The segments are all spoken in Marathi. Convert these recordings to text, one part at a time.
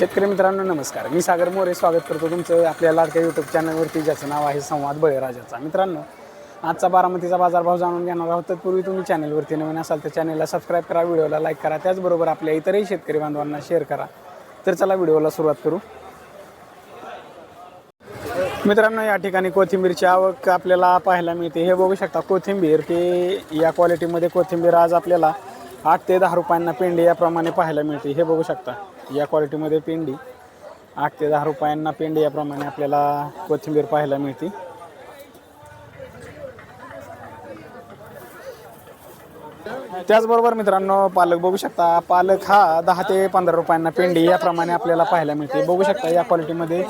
शेतकरी मित्रांनो नमस्कार. मी सागर मोरे स्वागत करतो तुमचं आपल्या लाडक्या यूट्यूब चॅनलवरती ज्याचं नाव आहे संवाद बळीराजाचा. मित्रांनो आजचा बारामतीचा बाजारभाव जाणून घेणार आहोत. तत्पूर्वी तुम्ही चॅनलवरती नवीन असाल तर चॅनलला सबस्क्राईब करा व्हिडिओला लाईक करा. त्याचबरोबर आपल्या इतरही शेतकरी बांधवांना शेअर करा. तर चला व्हिडिओला सुरुवात करू. मित्रांनो या ठिकाणी कोथिंबीरची आवक आपल्याला पाहायला मिळते. हे बघू शकता कोथिंबीर की या क्वालिटीमध्ये कोथिंबीर आज आपल्याला आठ ते दहा रुपयांना पेंडी याप्रमाणे पाहायला मिळते. हे बघू शकता. या क्वालिटीमध्ये पेंडी. आठ ते दहा रुपयांना पेंडी याप्रमाणे आपल्याला कोथिंबीर पाहायला मिळते. त्याचबरोबर मित्रांनो पालक बघू शकता पालक हा दहा ते पंधरा रुपयांना पेंडी याप्रमाणे आपल्याला पाहायला मिळते. बघू शकता या क्वालिटीमध्ये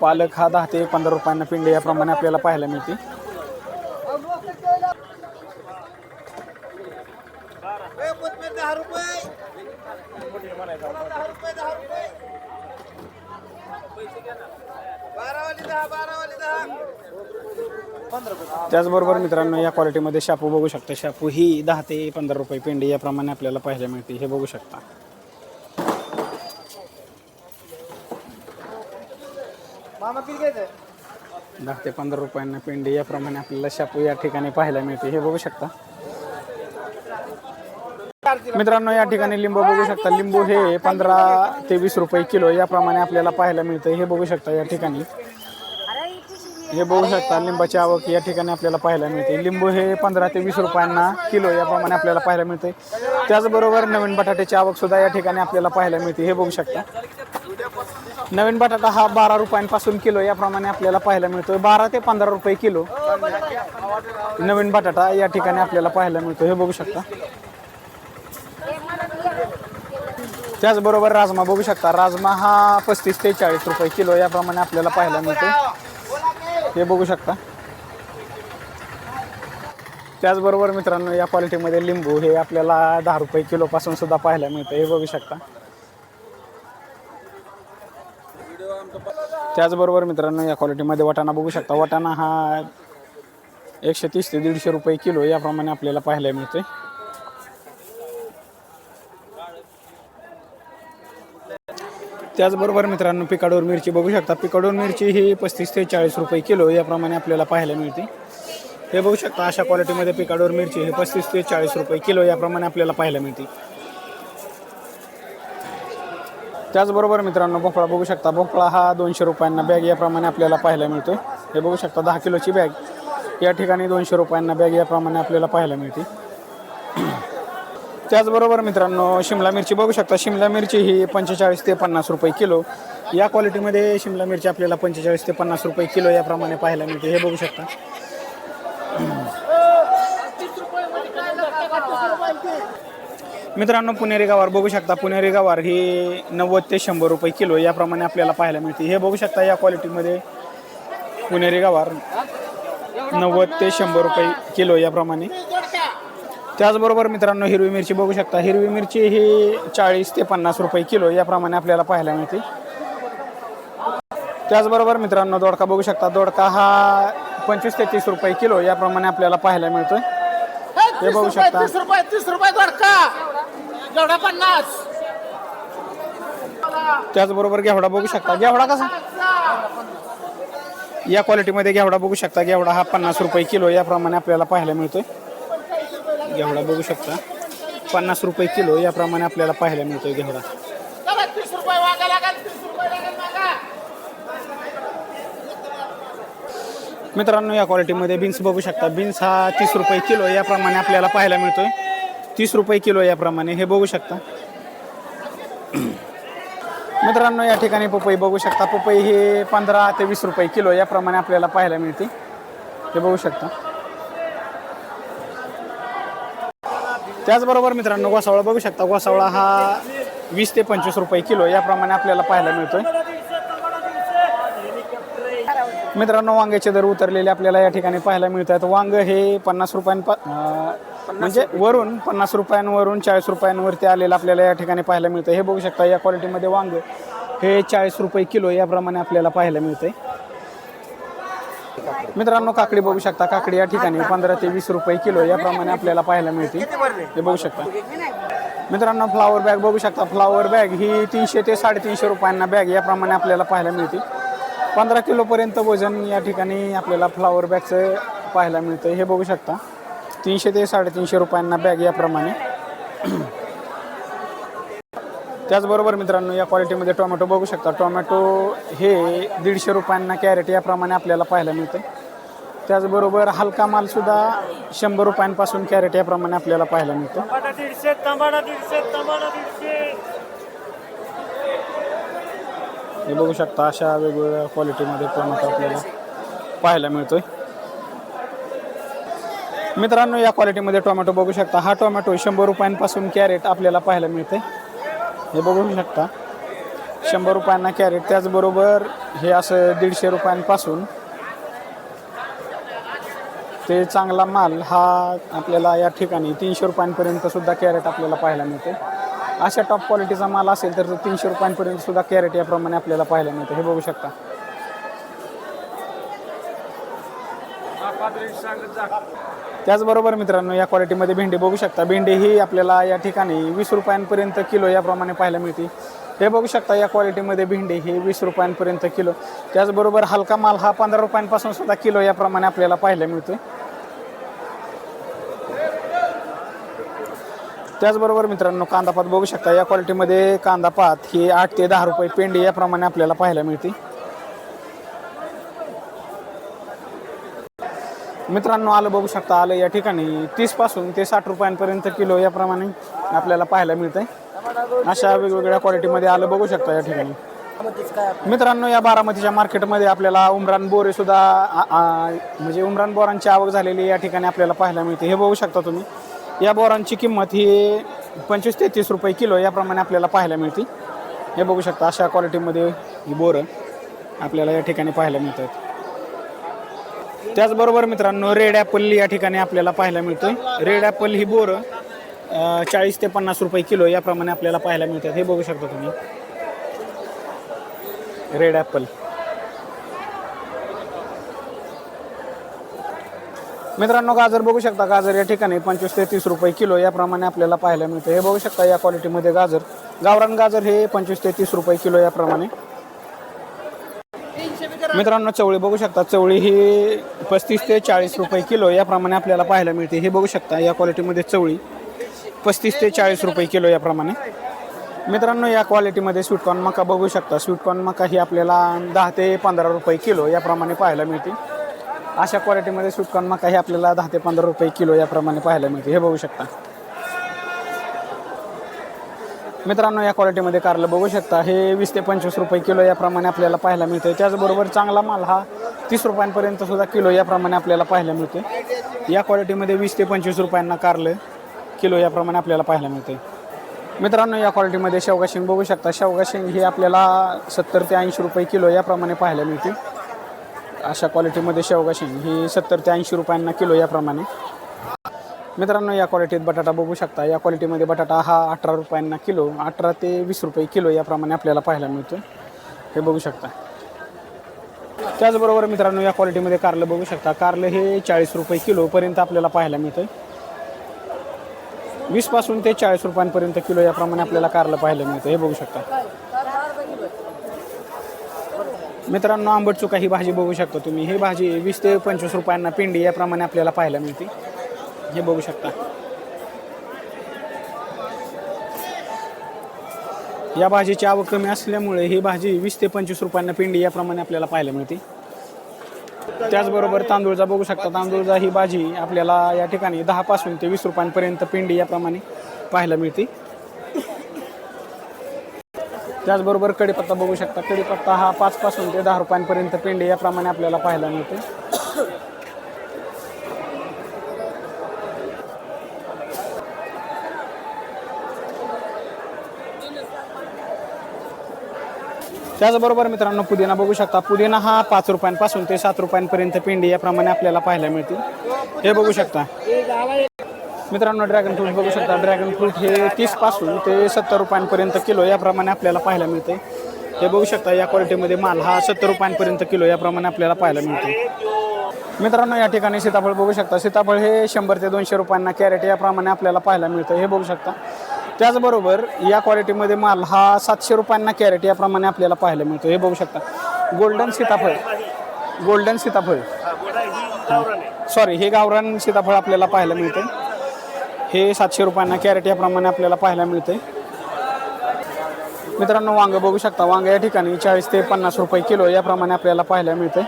पालक हा दहा ते पंधरा रुपयांना पेंडी याप्रमाणे आपल्याला पाहायला मिळते. दहा रुपये. दहा रुपये दहा रुपये. बारावाली दहा बारावाली दहा. त्याचबरोबर मित्रांनो या क्वालिटीमध्ये शापू बघू शकता. शापू ही दहा ते पंधरा रुपये पेंडी याप्रमाणे आपल्याला पाहायला मिळते. हे बघू शकता. दहा ते पंधरा रुपयांना पेंडी याप्रमाणे आपल्याला शापू या ठिकाणी पाहायला मिळते. हे बघू शकता. मित्रांनो या ठिकाणी लिंबू बघू शकता. लिंबू हे पंधरा ते वीस रुपये किलो याप्रमाणे आपल्याला पाहायला मिळतं. हे बघू शकता या ठिकाणी. हे बघू शकता लिंबाची आवक या ठिकाणी आपल्याला पाहायला मिळते. लिंबू हे पंधरा ते वीस रुपयांना किलो याप्रमाणे आपल्याला पाहायला मिळते. त्याचबरोबर नवीन बटाट्याची आवक सुद्धा या ठिकाणी आपल्याला पाहायला मिळते. हे बघू शकता. नवीन बटाटा हा बारा रुपयांपासून किलो याप्रमाणे आपल्याला पाहायला मिळतो बारा ते पंधरा रुपये किलो नवीन बटाटा या ठिकाणी आपल्याला पाहायला मिळतो हे बघू शकता. त्याचबरोबर राजमा बघू शकता. राजमा हा पस्तीस ते चाळीस रुपये किलो याप्रमाणे आपल्याला पाहायला मिळतो. हे बघू शकता. त्याचबरोबर मित्रांनो या क्वालिटीमध्ये लिंबू हे आपल्याला दहा रुपये किलोपासून सुद्धा पाहायला मिळतं. हे बघू शकता. त्याचबरोबर मित्रांनो या क्वालिटीमध्ये वाटाणा बघू शकता. वाटाणा हा एकशे तीस ते दीडशे रुपये किलो याप्रमाणे आपल्याला पाहायला मिळतोय. त्याचबरोबर मित्रांनो पिकाडोर मिरची बघू शकता. पिकाडोर मिरची ही पस्तीस ते चाळीस रुपये किलो याप्रमाणे आपल्याला पाहायला मिळते. हे बघू शकता अशा क्वालिटीमध्ये पिकाडोर मिरची ही पस्तीस ते चाळीस रुपये किलो याप्रमाणे आपल्याला पाहायला मिळते. त्याचबरोबर मित्रांनो भोपळा बघू शकता. भोपळा हा दोनशे रुपयांना बॅग याप्रमाणे आपल्याला पाहायला मिळतो. हे बघू शकता दहा किलोची बॅग. या ठिकाणी दोनशे रुपयांना बॅग याप्रमाणे आपल्याला पाहायला मिळते. त्याचबरोबर मित्रांनो शिमला मिरची बघू शकता. शिमला मिरची ही पंचेचाळीस ते पन्नास रुपये किलो. या क्वालिटीमध्ये शिमला मिरची आपल्याला पंचेचाळीस ते पन्नास रुपये किलो याप्रमाणे पाहायला मिळते. हे बघू शकता. मित्रांनो पुणेरी गवार बघू शकता. पुणेरी गवार ही नव्वद ते शंभर रुपये किलो याप्रमाणे आपल्याला पाहायला मिळते. हे बघू शकता या क्वालिटीमध्ये पुणेरी गवार नव्वद ते शंभर रुपये किलो याप्रमाणे. त्याचबरोबर मित्रांनो हिरवी मिरची बघू शकता. हिरवी मिरची ही चाळीस ते पन्नास रुपये किलो याप्रमाणे आपल्याला पाहायला मिळते. त्याचबरोबर मित्रांनो दोडका बघू शकता. दोडका हा पंचवीस ते तीस रुपये किलो याप्रमाणे आपल्याला पाहायला मिळतोय. हे बघू शकता. तीस रुपये तीस रुपये दोडका. पन्नास. त्याचबरोबर घेवडा बघू शकता. घेवडा कसा? या क्वालिटीमध्ये घेवडा बघू शकता. घेवडा हा पन्नास रुपये किलो याप्रमाणे आपल्याला पाहायला मिळतोय. घेवडा बघू शकता. पन्नास रुपये किलो याप्रमाणे आपल्याला पाहायला मिळतोय घेवडा. मित्रांनो या क्वालिटीमध्ये बीन्स बघू शकता. बीन्स हा तीस रुपये किलो याप्रमाणे आपल्याला पाहायला मिळतोय. तीस रुपये किलो याप्रमाणे हे बघू शकता. मित्रांनो या ठिकाणी पपई बघू शकता. पपई हे पंधरा ते वीस रुपये किलो याप्रमाणे आपल्याला पाहायला मिळते. हे बघू शकता. त्याचबरोबर मित्रांनो घोसावळा बघू शकता गोसावळा हा वीस ते पंचवीस रुपये किलो याप्रमाणे आपल्याला पाहायला मिळतोय. मित्रांनो वांग्याचे दर उतरलेले आपल्याला या ठिकाणी पाहायला मिळत आहेत वांग हे पन्नास रुपयांपा म्हणजे वरून पन्नास रुपयांवरून चाळीस रुपयांवरती आलेलं आपल्याला या ठिकाणी पाहायला मिळतं हे बघू शकता या क्वालिटीमध्ये वांग हे चाळीस रुपये किलो याप्रमाणे आपल्याला पाहायला मिळतंय. मित्रांनो काकडी बघू शकता. काकडी या ठिकाणी पंधरा ते वीस रुपये किलो याप्रमाणे आपल्याला पाहायला मिळते. हे बघू शकता. मित्रांनो फ्लावर बॅग बघू शकता. फ्लावर बॅग ही तीनशे ते साडेतीनशे रुपयांना बॅग याप्रमाणे आपल्याला पाहायला मिळते. पंधरा किलोपर्यंत वजन या ठिकाणी आपल्याला फ्लावर बॅगचं पाहायला मिळतं. हे बघू शकता. तीनशे ते साडेतीनशे रुपयांना बॅग याप्रमाणे. त्याचबरोबर मित्रांनो या क्वालिटीमध्ये टोमॅटो बघू शकता. टोमॅटो हे दीडशे रुपयांना कॅरेट याप्रमाणे आपल्याला पाहायला मिळतं. त्याचबरोबर हलका मालसुद्धा शंभर रुपयांपासून कॅरेट याप्रमाणे आपल्याला पाहायला मिळतं. हे बघू शकता अशा वेगवेगळ्या क्वालिटीमध्ये टोमॅटो आपल्याला पाहायला मिळतोय. मित्रांनो या क्वालिटीमध्ये टोमॅटो बघू शकता. हा टोमॅटो शंभर रुपयांपासून कॅरेट आपल्याला पाहायला मिळते हे बघू शकता. शंभर रुपयांना कॅरेट त्याचबरोबर हे असं दीडशे रुपयांपासून ते चांगला माल हा आपल्याला या ठिकाणी तीनशे रुपयांपर्यंत सुद्धा कॅरेट आपल्याला पाहायला मिळते. अशा टॉप क्वालिटीचा माल असेल तर तो तीनशे रुपयांपर्यंत सुद्धा कॅरेट याप्रमाणे आपल्याला पाहायला मिळते. हे बघू शकता. त्याचबरोबर मित्रांनो या क्वालिटीमध्ये भेंडी बघू शकता. भेंडी ही आपल्याला या ठिकाणी वीस रुपयांपर्यंत किलो याप्रमाणे पाहायला मिळते. हे बघू शकता या क्वालिटीमध्ये भेंडी ही वीस रुपयांपर्यंत किलो. त्याचबरोबर हलका माल हा पंधरा रुपयांपासून सुद्धा किलो याप्रमाणे आपल्याला पाहायला मिळतो त्याचबरोबर मित्रांनो कांदापात बघू शकता. या क्वालिटीमध्ये कांदापात ही आठ ते दहा रुपये पेंडी याप्रमाणे आपल्याला पाहायला मिळते. मित्रांनो आलं बघू शकता आलं या ठिकाणी. तीसपासून ते साठ रुपयांपर्यंत किलो याप्रमाणे आपल्याला पाहायला मिळतंय. अशा वेगवेगळ्या क्वालिटीमध्ये आलं बघू शकता या ठिकाणी. मित्रांनो या बारामतीच्या मार्केटमध्ये आपल्याला उमरान बोरे सुद्धा म्हणजे उमरान बोरांची आवक झालेली या ठिकाणी आपल्याला पाहायला मिळते. हे बघू शकता तुम्ही. या बोरांची किंमत ही पंचवीस ते तीस रुपये किलो याप्रमाणे आपल्याला पाहायला मिळते. हे बघू शकता अशा क्वालिटीमध्ये ही बोरं आपल्याला या ठिकाणी पाहायला मिळतात. त्याचबरोबर मित्रांनो रेड ॲपल या ठिकाणी आपल्याला पाहायला मिळतोय. रेड ॲपल ही बोरं चाळीस ते पन्नास रुपये किलो याप्रमाणे आपल्याला पाहायला मिळतात. हे बघू शकता तुम्ही. Red apple. मित्रांनो गाजर बघू शकता. गाजर या ठिकाणी पंचवीस ते तीस रुपये किलो याप्रमाणे आपल्याला पाहायला मिळतं हे बघू शकता या क्वालिटीमध्ये गाजर. गावरान गाजर हे पंचवीस ते तीस रुपये किलो याप्रमाणे. मित्रांनो चवळी बघू शकता. चवळी ही पस्तीस ते चाळीस रुपये किलो याप्रमाणे आपल्याला पाहायला मिळते. हे बघू शकता या क्वालिटीमध्ये चवळी पस्तीस ते चाळीस रुपये किलो याप्रमाणे. मित्रांनो या क्वालिटीमध्ये स्वीटकॉर्न मका बघू शकता. स्वीटकॉर्न मका ही आपल्याला दहा ते पंधरा रुपये किलो याप्रमाणे पाहायला मिळते. अशा क्वालिटीमध्ये स्वीटकॉर्न मका ही आपल्याला दहा ते पंधरा रुपये किलो याप्रमाणे पाहायला मिळते. हे बघू शकता. मित्रांनो या क्वालिटीमध्ये कारलं बघू शकता. हे वीस ते पंचवीस रुपये किलो याप्रमाणे आपल्याला पाहायला मिळते त्याचबरोबर चांगला माल हा तीस रुपयांपर्यंत सुद्धा किलो याप्रमाणे आपल्याला पाहायला मिळते या क्वालिटीमध्ये वीस ते पंचवीस रुपयांना कारलं किलो याप्रमाणे आपल्याला पाहायला मिळते मित्रांनो या क्वालिटीमध्ये शेवगा शेंग बघू शकता. शेवगा शेंग ही आपल्याला सत्तर ते ऐंशी रुपये किलो याप्रमाणे पाहायला मिळते अशा क्वालिटीमध्ये शेवगा शेंग ही सत्तर ते ऐंशी रुपयांना किलो याप्रमाणे. मित्रांनो या क्वालिटीत बटाटा बघू शकता. या क्वालिटीमध्ये बटाटा हा अठरा रुपयांना किलो अठरा ते वीस रुपये किलो याप्रमाणे आपल्याला पाहायला मिळतो हे बघू शकता. त्याचबरोबर मित्रांनो या क्वालिटीमध्ये कारलं बघू शकता. कारलं हे चाळीस रुपये किलोपर्यंत आपल्याला पाहायला मिळतं वीसपासून ते चाळीस रुपयांपर्यंत किलो याप्रमाणे आपल्याला कारलं पाहायला मिळतं हे बघू शकता. मित्रांनो आंबट चुका ही भाजी बघू शकता तुम्ही. ही भाजी वीस ते पंचवीस रुपयांना पिंडी याप्रमाणे आपल्याला पाहायला मिळते. हे बघू शकता. या भाजीची आवक कमी असल्यामुळे ही भाजी वीस ते पंचवीस रुपयांना पिंडी याप्रमाणे आपल्याला पाहायला मिळते. त्याचबरोबर तांदूळचा बघू शकता. तांदूळचा ही भाजी आपल्याला या ठिकाणी दहा पासून ते वीस रुपयांपर्यंत पिंडी याप्रमाणे पाहायला मिळते. त्याचबरोबर कढीपत्ता बघू शकता. कढीपत्ता हा पाच पासून ते दहा रुपयांपर्यंत पिंडी याप्रमाणे आपल्याला पाहायला मिळते. त्याचबरोबर मित्रांनो पुदिना बघू शकता. पुदिना हा पाच रुपयांपासून ते सात रुपयांपर्यंत पिंडी याप्रमाणे आपल्याला पाहायला मिळते हे बघू शकता. मित्रांनो ड्रॅगन फ्रूट बघू शकता. ड्रॅगन फ्रूट हे तीसपासून ते सत्तर रुपयांपर्यंत किलो याप्रमाणे आपल्याला पाहायला मिळते. हे बघू शकता या क्वालिटीमध्ये माल हा सत्तर रुपयांपर्यंत किलो याप्रमाणे आपल्याला पाहायला मिळते. मित्रांनो या ठिकाणी सीताफळ बघू शकता. सीताफळ हे शंभर ते दोनशे रुपयांना कॅरेट याप्रमाणे आपल्याला पाहायला मिळतं. हे बघू शकता. त्याचबरोबर या क्वालिटीमध्ये माल हा सातशे रुपयांना कॅरेट याप्रमाणे आपल्याला पाहायला मिळतो. हे बघू शकता. गोल्डन सीताफळ. गोल्डन सीताफळ. सॉरी हे गावरान सीताफळ आपल्याला पाहायला मिळते. हे सातशे रुपयांना कॅरेट याप्रमाणे आपल्याला पाहायला मिळते. मित्रांनो वांग बघू शकता. वांगं या ठिकाणी चाळीस ते पन्नास रुपये किलो याप्रमाणे आपल्याला पाहायला मिळते.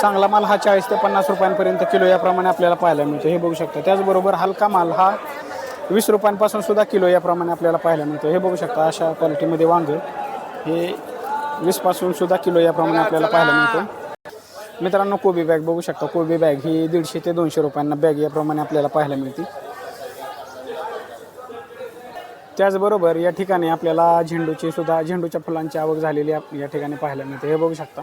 चांगला माल हा चाळीस ते पन्नास रुपयांपर्यंत किलो याप्रमाणे आपल्याला पाहायला मिळतो. हे बघू शकता. त्याचबरोबर हलका माल हा वीस रुपयांपासून सुद्धा किलो याप्रमाणे आपल्याला पाहायला मिळतो. हे बघू शकता अशा क्वालिटीमध्ये वांगं हे वीसपासून सुद्धा किलो याप्रमाणे आपल्याला पाहायला मिळतो. मित्रांनो कोबी बॅग बघू शकता. कोबी बॅग ही दीडशे ते दोनशे रुपयांना बॅग याप्रमाणे आपल्याला पाहायला मिळते. त्याचबरोबर या ठिकाणी आपल्याला झेंडूची सुद्धा झेंडूच्या फुलांची आवक झालेली या ठिकाणी पाहायला मिळते. हे बघू शकता.